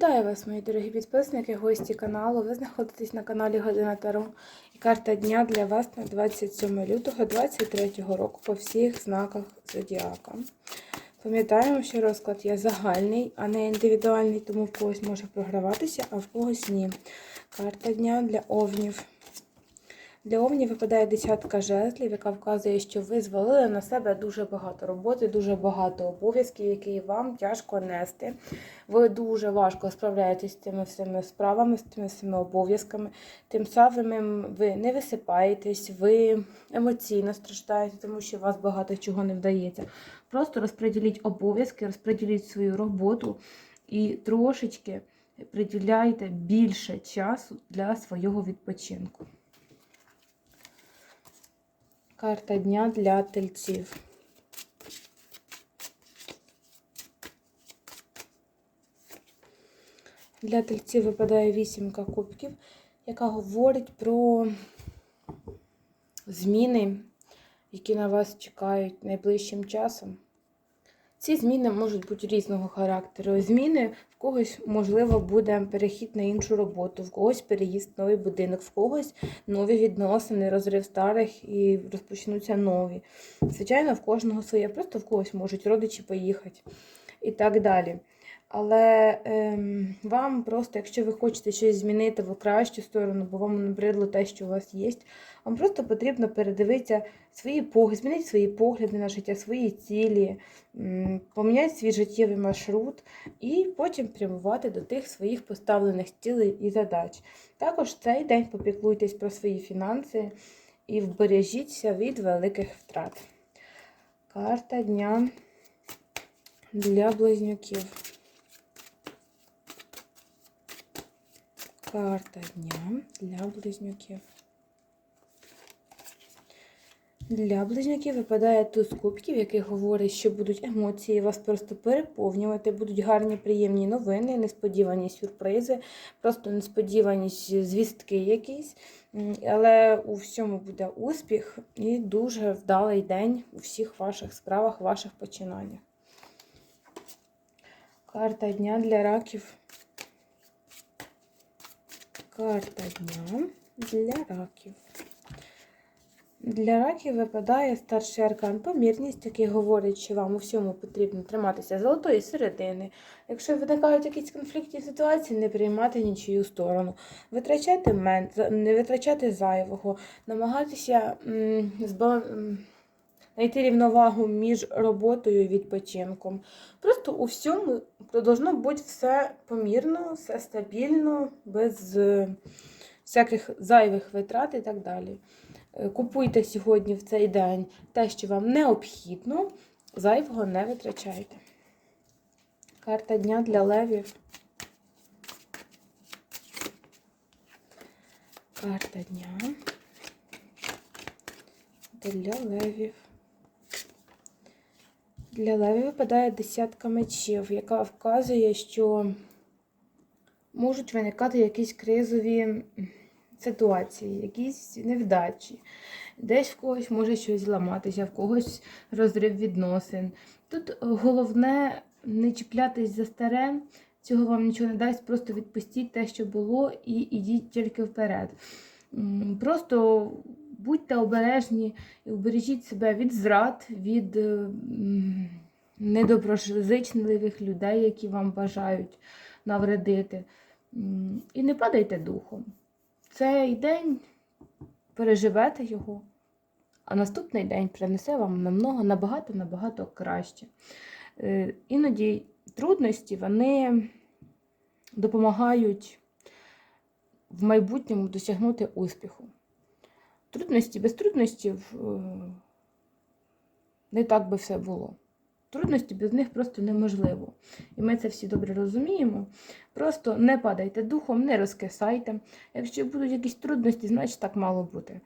Вітаю вас, мої дорогі підписники, гості каналу. Ви знаходитесь на каналі Година Таро і карта дня для вас на 27 лютого 2023 року по всіх знаках Зодіака. Пам'ятаємо, що розклад є загальний, а не індивідуальний, тому в когось може програватися, а в когось ні. Карта дня для овнів. Для овнів випадає десятка жезлів, яка вказує, що ви звалили на себе дуже багато роботи, дуже багато обов'язків, які вам тяжко нести. Ви дуже важко справляєтесь з цими всіми справами, з цими всіми обов'язками. Тим самим ви не висипаєтесь, ви емоційно страждаєте, тому що у вас багато чого не вдається. Просто розподіліть обов'язки, розподіліть свою роботу і трошечки приділяйте більше часу для свого відпочинку. Карта дня для тельців. Для тельців випадає вісімка кубків, яка говорить про зміни, які на вас чекають найближчим часом. Ці зміни можуть бути різного характеру. Зміни в когось, можливо, буде перехід на іншу роботу, в когось переїзд новий будинок, в когось нові відносини, розрив старих і розпочнуться нові. Звичайно, в кожного своє, просто в когось можуть родичі поїхати і так далі. Але ем, вам просто, якщо ви хочете щось змінити в кращу сторону, бо вам набридло те, що у вас є, вам просто потрібно передивитися свої погляди, змінити свої погляди на життя, свої цілі, поміняти свій життєвий маршрут і потім прямувати до тих своїх поставлених цілей і задач. Також цей день попіклуйтесь про свої фінанси і вбережіться від великих втрат. Карта дня для близнюків. Карта дня для близнюків. Для близнюків випадає туз кубків, який говорить, що будуть емоції вас просто переповнювати, будуть гарні, приємні новини, несподівані сюрпризи, просто несподівані звістки якісь. Але у всьому буде успіх і дуже вдалий день у всіх ваших справах, ваших починаннях. Карта дня для раків. Карта дня для раків. Для раків випадає старший аркан помірність, який говорить, що вам у всьому потрібно триматися золотої середини. Якщо виникають якісь конфліктні ситуації, не приймати нічию сторону, витрачати мен, не витрачати зайвого, намагатися м, збала... м, знайти рівновагу між роботою і відпочинком. Просто у всьому должно бути все помірно, все стабільно, без е, всяких зайвих витрат і так далі. Е, Купуйте сьогодні в цей день те, що вам необхідно, зайвого не витрачайте. Карта дня для левів. Карта дня для левів. Для левів випадає десятка мечів, яка вказує, що можуть виникати якісь кризові ситуації, якісь невдачі. Десь в когось може щось зламатися, в когось розрив відносин. Тут головне не чіплятись за старе, цього вам нічого не дасть, просто відпустіть те, що було, і йдіть тільки вперед. Просто будьте обережні і убережіть себе від зрад, від е, недоброзичливих людей, які вам бажають навредити. І не падайте духом. Цей день переживете його, а наступний день принесе вам намного, набагато, набагато краще. Е, Іноді трудності вони допомагають в майбутньому досягнути успіху. Трудності, без трудностів е, не так би все було. Трудності без них просто неможливо. І ми це всі добре розуміємо. Просто не падайте духом, не розкисайте. Якщо будуть якісь трудності, значить так мало бути.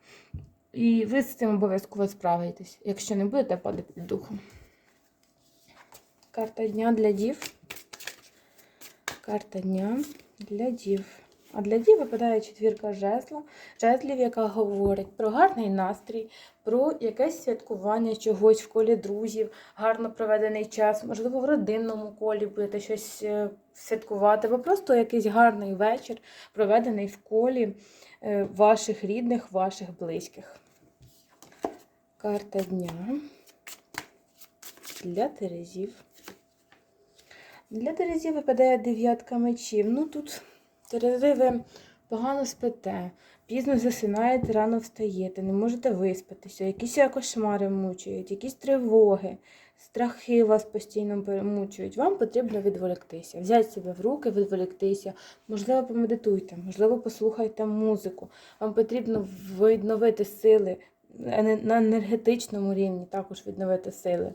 І ви з цим обов'язково справитесь, якщо не будете падати духом. Карта дня для дів. Карта дня для дів. А для дій випадає четвірка жезла, жезлів, яка говорить про гарний настрій, про якесь святкування чогось в колі друзів, гарно проведений час, можливо, в родинному колі будете щось е, святкувати, або просто якийсь гарний вечір, проведений в колі е, ваших рідних, ваших близьких. Карта дня для Терезів. Для Терезів випадає дев'ятка мечів. Ну тут Терези ви погано спите, пізно засинаєте, рано встаєте, не можете виспатися, якісь кошмари мучують, якісь тривоги, страхи вас постійно перемучують. Вам потрібно відволіктися, взяти себе в руки, відволіктися. Можливо, помедитуйте, можливо, послухайте музику. Вам потрібно відновити сили на енергетичному рівні, також відновити сили.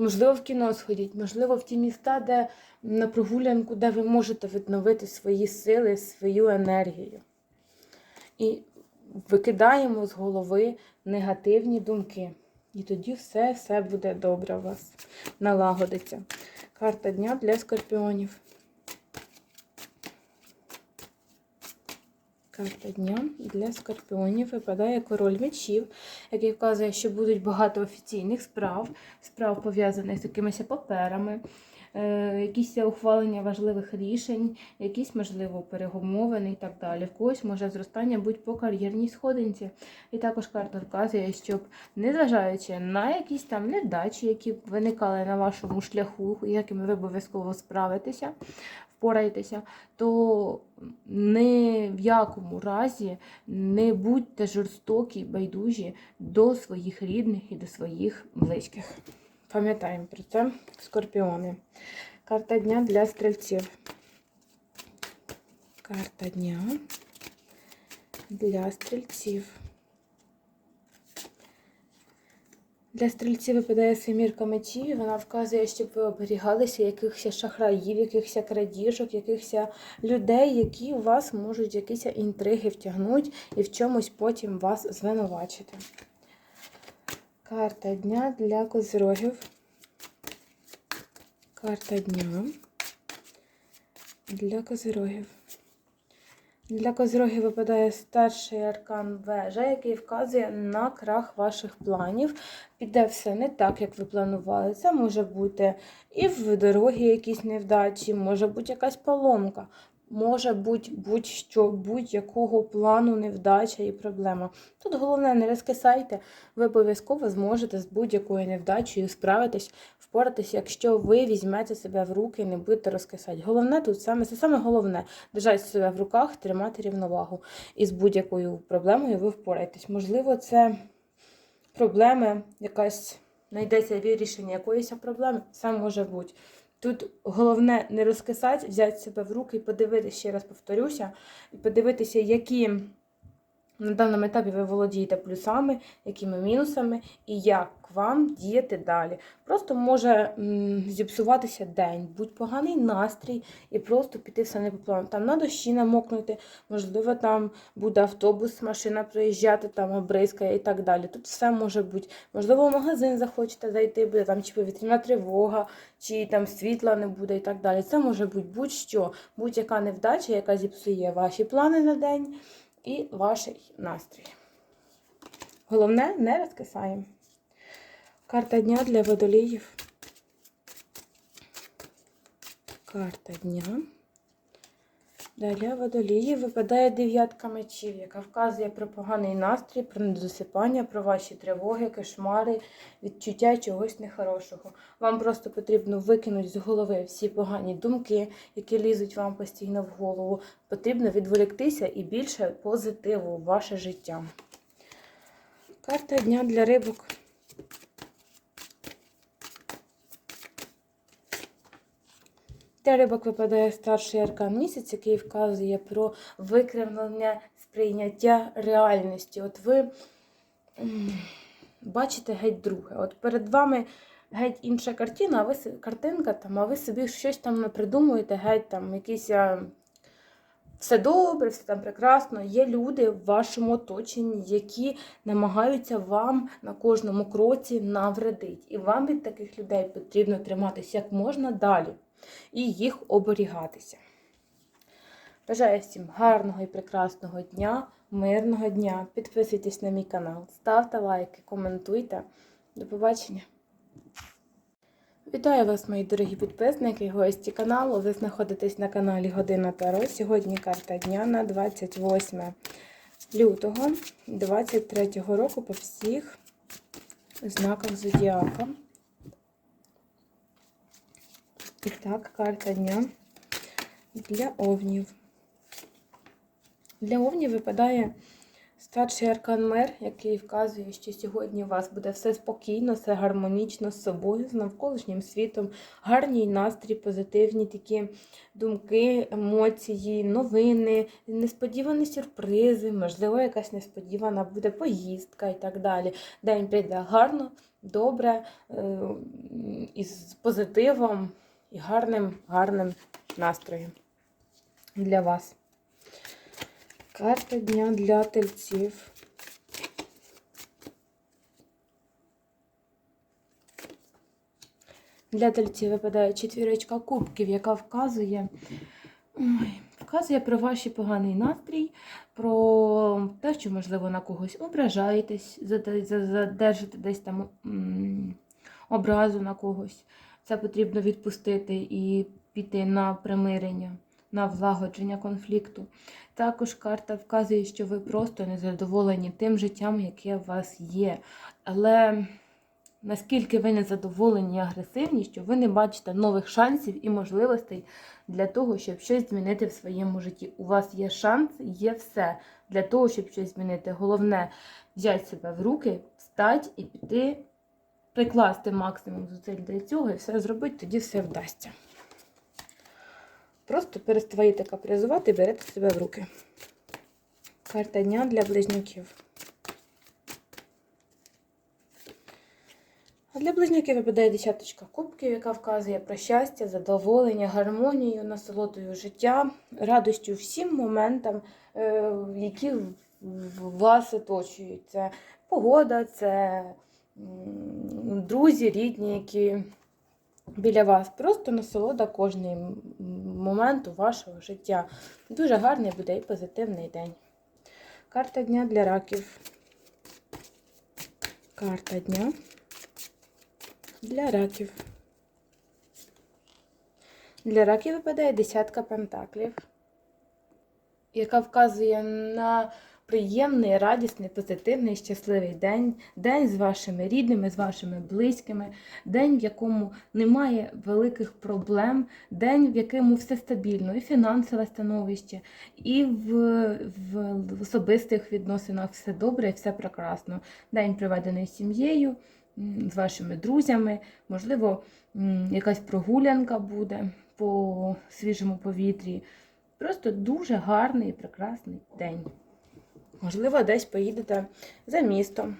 Можливо, в кіно сходіть, можливо, в ті міста, де на прогулянку, де ви можете відновити свої сили, свою енергію. І викидаємо з голови негативні думки. І тоді все, все буде добре у вас. Налагодиться. Карта дня для скорпіонів. Карта дня для скорпіонів випадає король мечів, який вказує, що будуть багато офіційних справ, справ пов'язаних з якимись паперами, е, якісь ухвалення важливих рішень, якісь, можливо, перегомовини і так далі. В когось може зростання бути по кар'єрній сходинці. І також карта вказує, щоб, незважаючи на якісь там невдачі, які виникали на вашому шляху, якими ви обов'язково справитеся, впораєтеся, то ні в якому разі не будьте жорстокі, байдужі до своїх рідних і до своїх близьких. Пам'ятаємо про це скорпіони. Карта дня для стрільців. Карта дня для стрільців. Для стрільців випадає семірка мечів, вона вказує, щоб ви оберігалися якихось шахраїв, якихось крадіжок, якихось людей, які у вас можуть якісь інтриги втягнути і в чомусь потім вас звинувачити. Карта дня для козирогів. Карта дня для козирогів. Для козроги випадає старший аркан вежа, який вказує на крах ваших планів. Піде все не так, як ви планували. Це може бути і в дорогі якісь невдачі, може бути якась поломка, може бути будь-що, будь-якого плану невдача і проблема. Тут головне, не розкисайте, ви обов'язково зможете з будь-якою невдачею справитись, впоратись, якщо ви візьмете себе в руки і не будете розкисати. Головне тут саме це саме головне держати себе в руках, тримати рівновагу. І з будь-якою проблемою ви впораєтесь. Можливо, це проблеми, якась знайдеться вирішення якоїсь проблеми, це може бути. Тут головне не розкисати, взяти себе в руки і подивитися, ще раз повторюся, і подивитися, які на даному етапі ви володієте плюсами, якими мінусами, і як вам діяти далі. Просто може зіпсуватися день, будь поганий настрій, і просто піти все не по плану. Там на дощі намокнути, можливо, там буде автобус, машина проїжджати, там обризкає і так далі. Тут все може бути. Можливо, в магазин захочете зайти, буде там чи повітряна тривога, чи там світла не буде і так далі. Це може бути будь-що, будь-яка невдача, яка зіпсує ваші плани на день і ваш настрій. Головне, не розкисаємо. Карта дня для водоліїв. Карта дня. Для водоліїв випадає дев'ятка мечів, яка вказує про поганий настрій, про недосипання, про ваші тривоги, кошмари, відчуття чогось нехорошого. Вам просто потрібно викинути з голови всі погані думки, які лізуть вам постійно в голову. Потрібно відволіктися і більше позитиву в ваше життя. Карта дня для рибок. Для рибок випадає старший аркан місяць, який вказує про викривлення сприйняття реальності. От ви бачите геть друге. От перед вами геть інша картина, а ви картинка там, а ви собі щось там не придумуєте, геть там якісь. Все добре, все там прекрасно. Є люди в вашому оточенні, які намагаються вам на кожному кроці навредити. І вам від таких людей потрібно триматися як можна далі і їх оберігатися. Бажаю всім гарного і прекрасного дня, мирного дня. Підписуйтесь на мій канал, ставте лайки, коментуйте. До побачення! Вітаю вас, мої дорогі підписники і гості каналу. Ви знаходитесь на каналі Година Таро. Сьогодні карта дня на 28 лютого 23 року по всіх знаках Зодіака. І так, карта дня для овнів. Для овнів випадає старший аркан мер, який вказує, що сьогодні у вас буде все спокійно, все гармонічно з собою, з навколишнім світом, гарний настрій, позитивні такі думки, емоції, новини, несподівані сюрпризи, можливо, якась несподівана буде поїздка і так далі. День прийде гарно, добре, е, із позитивом і гарним, гарним настроєм для вас. Карта дня для тельців. Для тельців випадає четвірочка кубків, яка вказує, ой, вказує про ваш поганий настрій, про те, що, можливо, на когось ображаєтесь, заде- задержите десь там образу на когось. Це потрібно відпустити і піти на примирення, на влагодження конфлікту. Також карта вказує, що ви просто незадоволені тим життям, яке у вас є. Але наскільки ви незадоволені і агресивні, що ви не бачите нових шансів і можливостей для того, щоб щось змінити в своєму житті. У вас є шанс, є все для того, щоб щось змінити. Головне взяти себе в руки, встати і піти, прикласти максимум зусиль для цього і все зробити, тоді все вдасться. Просто переставайте капризувати і берете себе в руки. Карта дня для близнюків. А для близнюків випадає десяточка кубків, яка вказує про щастя, задоволення, гармонію, насолодою життя, радостю всім моментам, е, які вас оточують. Це погода, це друзі, рідні, які біля вас. Просто насолода кожний м- моменту вашого життя. Дуже гарний буде і позитивний день. Карта дня для раків. Карта дня для раків. Для раків випадає десятка пентаклів, яка вказує на приємний, радісний, позитивний, щасливий день, день з вашими рідними, з вашими близькими, день, в якому немає великих проблем, день, в якому все стабільно, і фінансове становище, і в, в, особистих відносинах все добре і все прекрасно. День проведений з сім'єю, з вашими друзями, можливо, якась прогулянка буде по свіжому повітрі. Просто дуже гарний і прекрасний день. Можливо, десь поїдете за містом,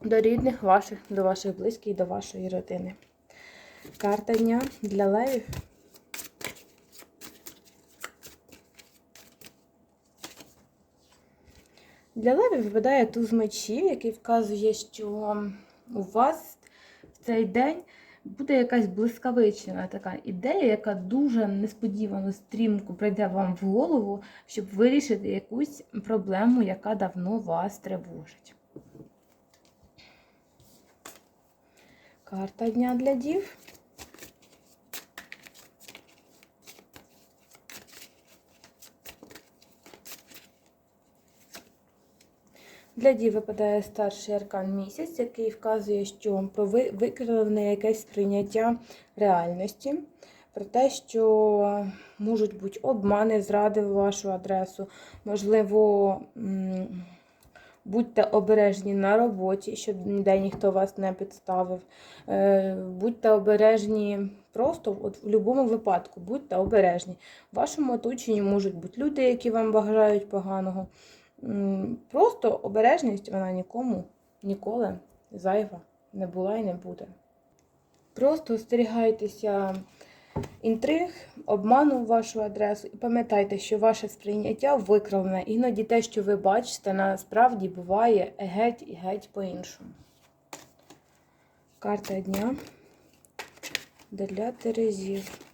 до рідних ваших, до ваших близьких, до вашої родини. Карта дня для левів. Для левів випадає туз мечів, який вказує, що у вас в цей день буде якась блискавична така ідея, яка дуже несподівано стрімко прийде вам в голову, щоб вирішити якусь проблему, яка давно вас тривожить. Карта дня для дів. Для дів випадає старший аркан місяць, який вказує, що про викривлене якесь сприйняття реальності, про те, що можуть бути обмани, зради в вашу адресу, можливо, будьте обережні на роботі, щоб ніде ніхто вас не підставив. Е, Будьте обережні просто от в будь-якому випадку, будьте обережні. В вашому оточенні можуть бути люди, які вам бажають поганого. Просто обережність вона нікому ніколи зайва не була і не буде. Просто остерігайтеся інтриг, обману в вашу адресу і пам'ятайте, що ваше сприйняття викривлене. Іноді те, що ви бачите, насправді буває геть і геть по-іншому. Карта дня для Терезів.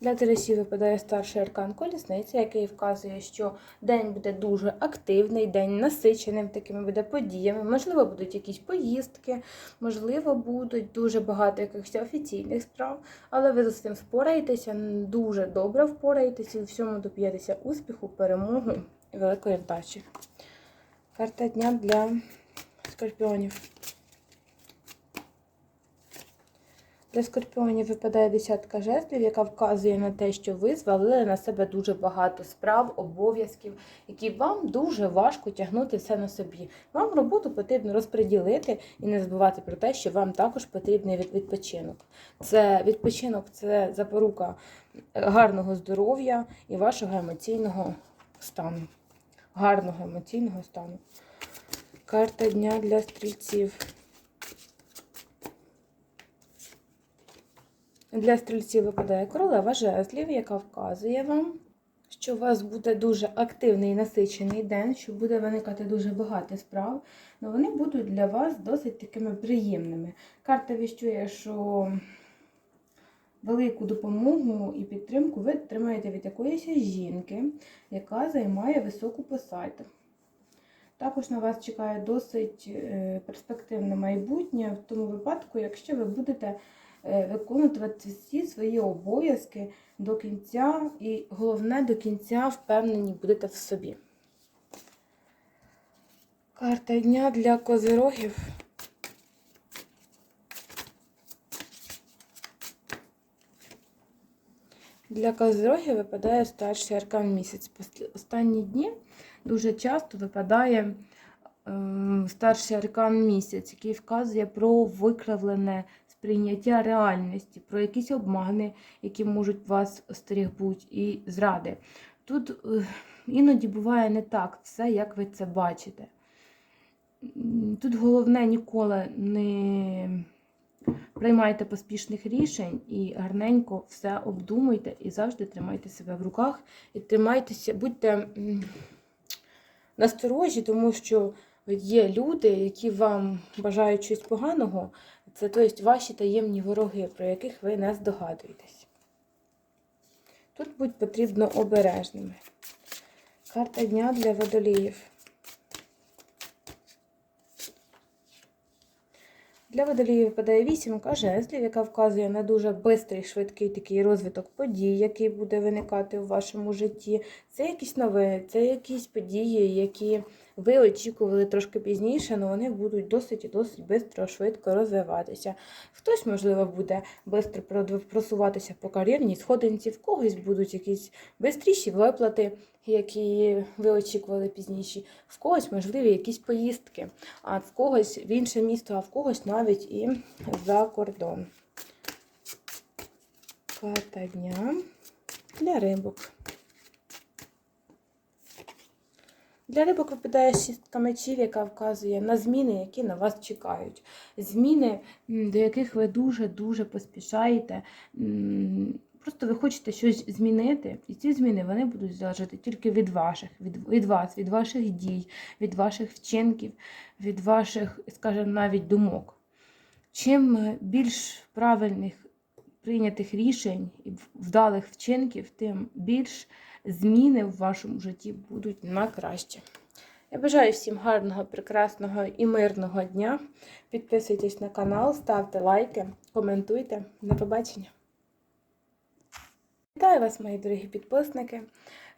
Для тересів випадає старший аркан колісниця, який вказує, що день буде дуже активний, день насиченим такими буде подіями. Можливо, будуть якісь поїздки, можливо, будуть дуже багато якихось офіційних справ, але ви з цим впораєтеся, дуже добре впораєтеся і всьому доб'єтеся успіху, перемоги і великої вдачі. Карта дня для скорпіонів. Для скорпіонів випадає десятка жезлів, яка вказує на те, що ви звалили на себе дуже багато справ, обов'язків, які вам дуже важко тягнути все на собі. Вам роботу потрібно розподілити і не забувати про те, що вам також потрібний відпочинок. Це відпочинок це запорука гарного здоров'я і вашого емоційного стану. Гарного емоційного стану. Карта дня для стрільців. Для стрільців випадає королева жезлів, яка вказує вам, що у вас буде дуже активний і насичений день, що буде виникати дуже багато справ, але вони будуть для вас досить такими приємними. Карта віщує, що велику допомогу і підтримку ви отримаєте від якоїсь жінки, яка займає високу посаду. Також на вас чекає досить е, перспективне майбутнє в тому випадку, якщо ви будете виконувати всі свої обов'язки до кінця, і головне, до кінця впевнені будете в собі. Карта дня для козирогів. Для козирогів випадає старший аркан місяць. Останні дні дуже часто випадає ем, старший аркан місяць, який вказує про викривлене сприйняття реальності, про якісь обмани, які можуть вас остерігнути, і зради. Тут е, іноді буває не так все, як ви це бачите. Тут головне ніколи не приймайте поспішних рішень і гарненько все обдумуйте і завжди тримайте себе в руках і тримайтеся, будьте насторожі, тому що є люди, які вам бажають щось поганого. Це тобто ваші таємні вороги, про яких ви не здогадуєтесь. Тут будь потрібно обережними. Карта дня для водоліїв. Для водоліїв випадає вісімка жезлів, яка вказує на дуже бистрий, швидкий такий розвиток подій, який буде виникати у вашому житті. Це якісь новини, це якісь події, які ви очікували трошки пізніше, але вони будуть досить і досить швидко, швидко розвиватися. Хтось, можливо, буде швидко просуватися по кар'єрній сходинці, в когось будуть якісь швидші виплати, які ви очікували пізніше, в когось можливі якісь поїздки, а в когось в інше місто, а в когось навіть і за кордон. Карта дня для рибок. Для рибок випадає шістка мечів, яка вказує на зміни, які на вас чекають. Зміни, до яких ви дуже-дуже поспішаєте. Просто ви хочете щось змінити, і ці зміни вони будуть залежати тільки від ваших, від, від вас, від ваших дій, від ваших вчинків, від ваших, скажімо, навіть думок. Чим е, більш правильних прийнятих рішень і вдалих вчинків, тим більш зміни в вашому житті будуть на краще. Я бажаю всім гарного, прекрасного і мирного дня. Підписуйтесь на канал, ставте лайки, коментуйте. До побачення! Вітаю вас, мої дорогі підписники.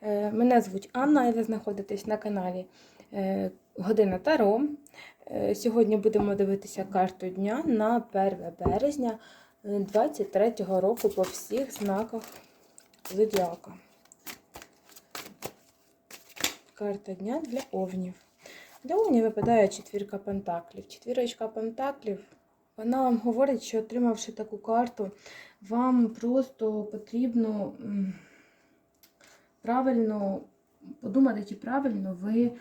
Е, Мене звуть Анна, і ви знаходитесь на каналі е, Година Таро. Е, Сьогодні будемо дивитися карту дня на 1 березня 2023 року по всіх знаках зодіака. Карта дня для овнів. Для овнів випадає четвірка пентаклів. Четвірочка пентаклів, вона вам говорить, що отримавши таку карту, вам просто потрібно правильно подумати, чи правильно ви е,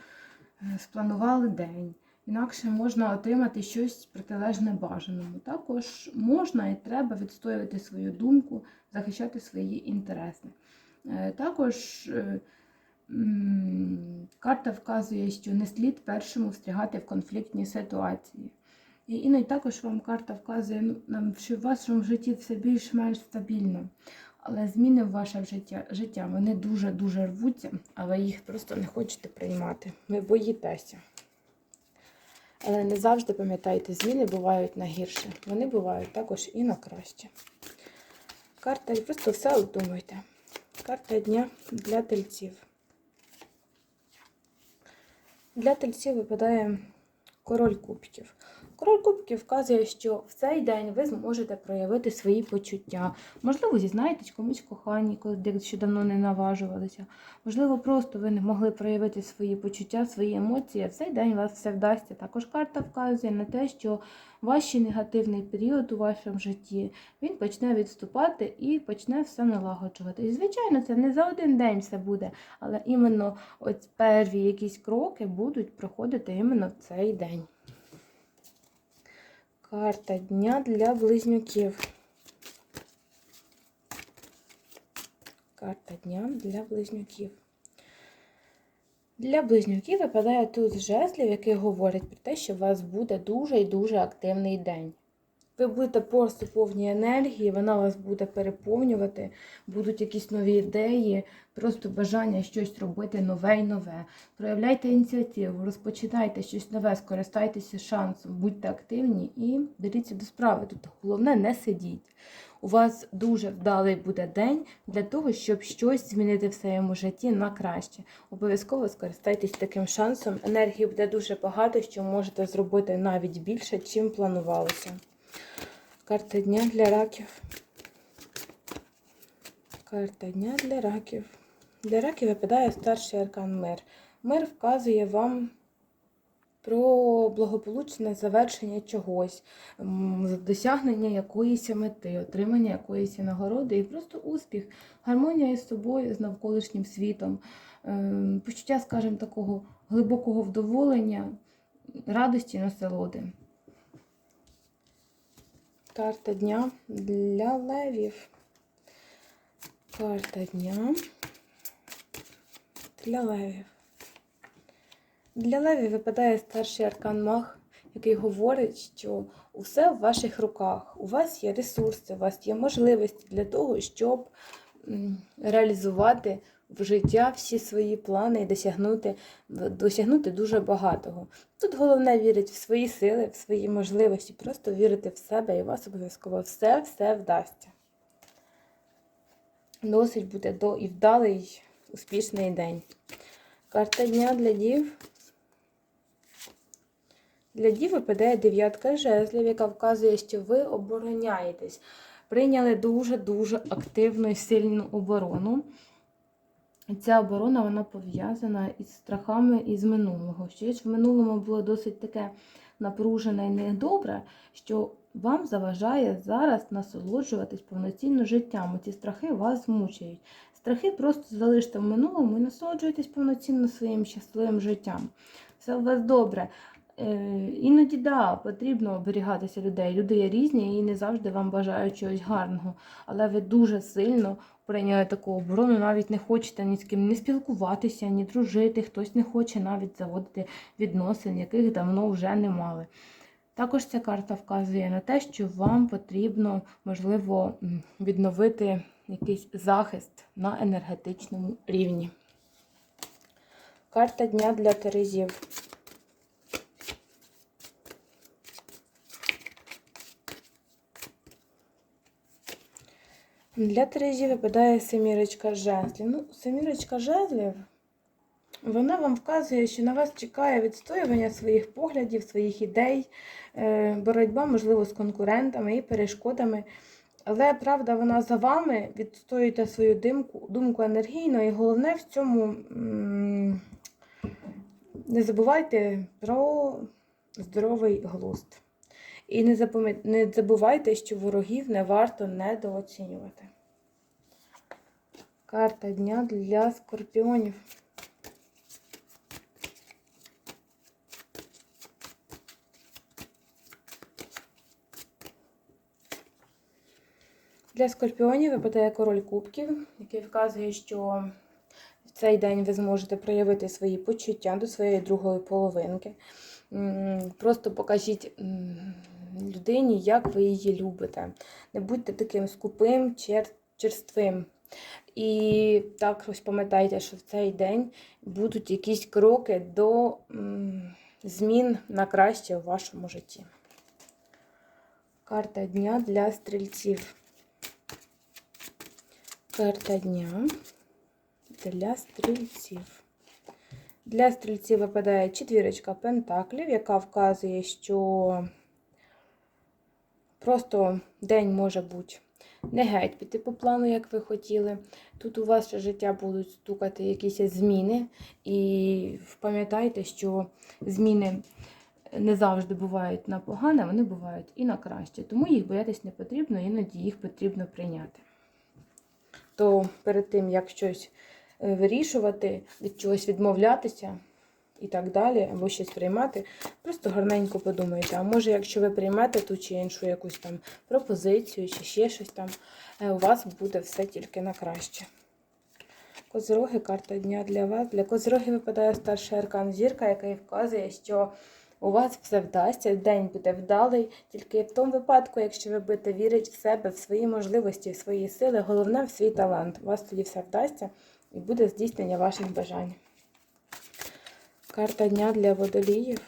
спланували день. Інакше можна отримати щось протилежне бажаному. Також можна і треба відстоювати свою думку, захищати свої інтереси. Е, Також е, карта вказує, що не слід першому встрягати в конфліктні ситуації. І іноді також вам карта вказує, ну, що в вашому житті все більш-менш стабільно. Але зміни в ваше життя, життя вони дуже-дуже рвуться, а ви їх просто не хочете приймати. Ви боїтеся. Але не завжди пам'ятайте, зміни бувають на гірше. Вони бувають також і на краще. Карта, просто все обдумуйте. Карта дня для тельців. Для тельців випадає король кубків. Король кубків вказує, що в цей день ви зможете проявити свої почуття. Можливо, зізнаєтесь комусь коханні, коли якщо давно не наважувалися. Можливо, просто ви не могли проявити свої почуття, свої емоції. В цей день вас все вдасться. Також карта вказує на те, що ваш негативний період у вашому житті він почне відступати і почне все налагоджувати. І, звичайно, це не за один день все буде, але іменно ось перві якісь кроки будуть проходити іменно в цей день. Карта дня для близнюків. Карта дня для близнюків. Для близнюків випадає тут жезлів, який говорить про те, що у вас буде дуже і дуже активний день. Ви будете просто повні енергії, вона вас буде переповнювати, будуть якісь нові ідеї, просто бажання щось робити нове і нове. Проявляйте ініціативу, розпочинайте щось нове, скористайтеся шансом, будьте активні і беріться до справи. Тут головне не сидіть. У вас дуже вдалий буде день для того, щоб щось змінити в своєму житті на краще. Обов'язково скористайтесь таким шансом. Енергії буде дуже багато, що можете зробити навіть більше, чим планувалося. Карта дня для раків. Карта дня для раків. Для раків випадає старший аркан мир. Мир вказує вам про благополучне завершення чогось, досягнення якоїсь мети, отримання якоїсь нагороди і просто успіх, гармонія із собою, з навколишнім світом, ем, почуття, скажімо, такого глибокого вдоволення, радості, насолоди. Карта дня для левів. Карта дня для левів. Для левів випадає старший аркан маг, який говорить, що усе в ваших руках. У вас є ресурси, у вас є можливості для того, щоб реалізувати в життя всі свої плани і досягнути, досягнути дуже багатого. Тут головне вірити в свої сили, в свої можливості, просто вірити в себе і вас обов'язково все-все вдасться. Досить буде до і вдалий, успішний день. Карта дня для дів. Для дів випадає дев'ятка жезлів, яка вказує, що ви обороняєтесь. Прийняли дуже-дуже активну і сильну оборону. Ця оборона вона пов'язана із страхами із минулого. Щось в минулому було досить таке напружене і недобре, що вам заважає зараз насолоджуватись повноцінно життям. Ці страхи вас змучують. Страхи просто залиште в минулому і насолоджуйтесь повноцінно своїм щасливим життям. Все у вас добре. Е, Іноді да, потрібно оберігатися людей. Люди є різні і не завжди вам бажають чогось гарного. Але ви дуже сильно прийняли таку оборону, навіть не хочете ні з ким не спілкуватися, ні дружити. Хтось не хоче навіть заводити відносин, яких давно вже не мали. Також ця карта вказує на те, що вам потрібно, можливо, відновити якийсь захист на енергетичному рівні. Карта дня для Терезів. Для Терезі випадає семірочка жезлів. Ну, семірочка жезлів, вона вам вказує, що на вас чекає відстоювання своїх поглядів, своїх ідей, е, боротьба, можливо, з конкурентами і перешкодами. Але правда, вона за вами, відстоюєте свою думку, думку енергійно, і головне в цьому не забувайте про здоровий глузд. І не запам'ят- не забувайте, що ворогів не варто недооцінювати. Карта дня для скорпіонів. Для скорпіонів випадає король кубків, який вказує, що в цей день ви зможете проявити свої почуття до своєї другої половинки. Просто покажіть людині, як ви її любите. Не будьте таким скупим, чер... черствим. І також пам'ятайте, що в цей день будуть якісь кроки до змін на краще у вашому житті. Карта дня для стрільців. Карта дня для стрільців. Для стрільців випадає четвірочка пентаклів, яка вказує, що просто день може бути не геть піти по плану, як ви хотіли. Тут у ваше життя будуть стукати якісь зміни. І пам'ятайте, що зміни не завжди бувають на погане, вони бувають і на краще. Тому їх боятись не потрібно, іноді їх потрібно прийняти. То перед тим, як щось е, вирішувати, від чогось відмовлятися і так далі, або щось приймати, просто гарненько подумайте. А може, якщо ви приймете ту чи іншу якусь там пропозицію, чи ще щось там, е, у вас буде все тільки на краще. Козороги, карта дня для вас. Для козороги випадає старший аркан зірка, який вказує, що у вас все вдасться, день буде вдалий, тільки в тому випадку, якщо ви будете вірити в себе, в свої можливості, в свої сили, головне в свій талант. У вас тоді все вдасться і буде здійснення ваших бажань. Карта дня для водоліїв.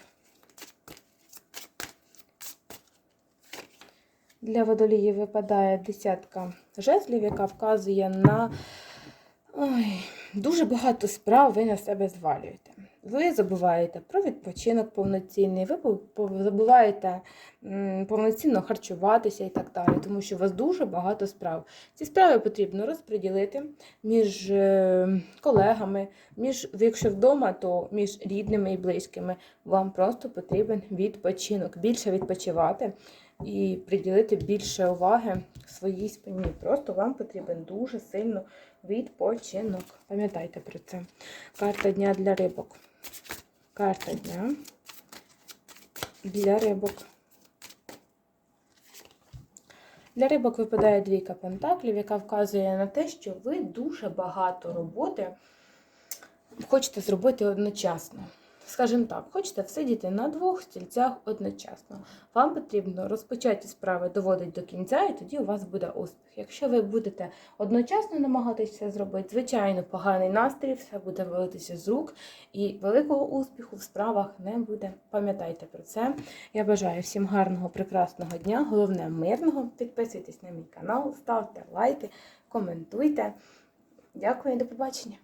Для водоліїв випадає десятка жезлів, яка вказує на Ой, дуже багато справ ви на себе звалюєте. Ви забуваєте про відпочинок повноцінний, ви забуваєте повноцінно харчуватися і так далі, тому що у вас дуже багато справ. Ці справи потрібно розподілити між е, колегами, між, якщо вдома, то між рідними і близькими. Вам просто потрібен відпочинок, більше відпочивати і приділити більше уваги своїй спині. Просто вам потрібен дуже сильно відпочинок. Пам'ятайте про це. Карта дня для рибок. Карта дня для рибок. Для рибок випадає двійка пентаклів, яка вказує на те, що ви дуже багато роботи хочете зробити одночасно. Скажімо так, хочете всидіти на двох стільцях одночасно. Вам потрібно розпочаті справи доводити до кінця, і тоді у вас буде успіх. Якщо ви будете одночасно намагатися все зробити, звичайно, поганий настрій, все буде валитися з рук, і великого успіху в справах не буде. Пам'ятайте про це. Я бажаю всім гарного, прекрасного дня, головне мирного. Підписуйтесь на мій канал, ставте лайки, коментуйте. Дякую до побачення!